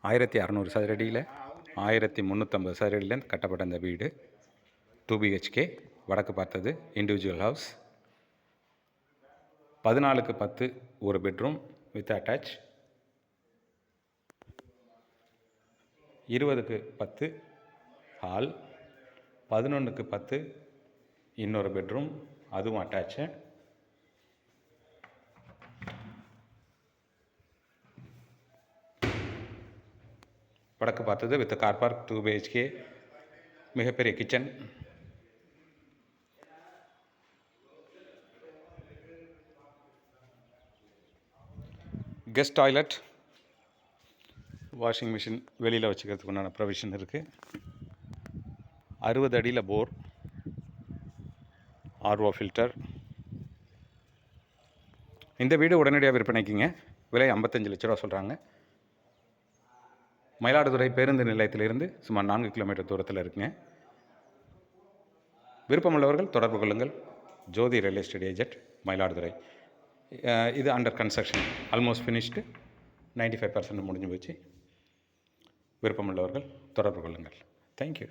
ஆயிரத்தி அறநூறு சதுரடியில் ஆயிரத்தி முந்நூற்றம்பது சதுரடியிலேருந்து கட்டப்பட்ட இந்த வீடு. டூ பிஹெச்கே வடக்கு பார்த்தது இண்டிவிஜுவல் ஹவுஸ் பதினாலுக்கு பத்து ஒரு பெட்ரூம் வித் அட்டாச் இருபதுக்கு பத்து ஹால் பதினொன்றுக்கு பத்து இன்னொரு பெட்ரூம் அதுவும் அட்டாச்சு வடக்கு பார்த்தது with car park two BHK மிகப்பெரிய kitchen guest toilet washing machine வெளியில் வச்சுக்கிறதுக்கு உண்டான ப்ரொவிஷன் இருக்குது அறுபது அடியில் போர் ஆர்ஓ ஃபில்டர் இந்த வீடு உடனடியாக விற்பனைக்குங்க. விலை ஐம்பத்தஞ்சு லட்ச ரூபா சொல்கிறாங்க மயிலாடுதுறை பேருந்து நிலையத்திலிருந்து சுமார் நான்கு கிலோமீட்டர் தூரத்தில் இருக்குங்க. விருப்பமுள்ளவர்கள் தொடர்பு கொள்ளுங்கள். Jothi real estate agent Mayiladuthurai. இது under construction almost finished ninety five percent முடிஞ்சு போச்சு. விருப்பமுள்ளவர்கள் தொடர்பு கொள்ளுங்கள். தேங்க்யூ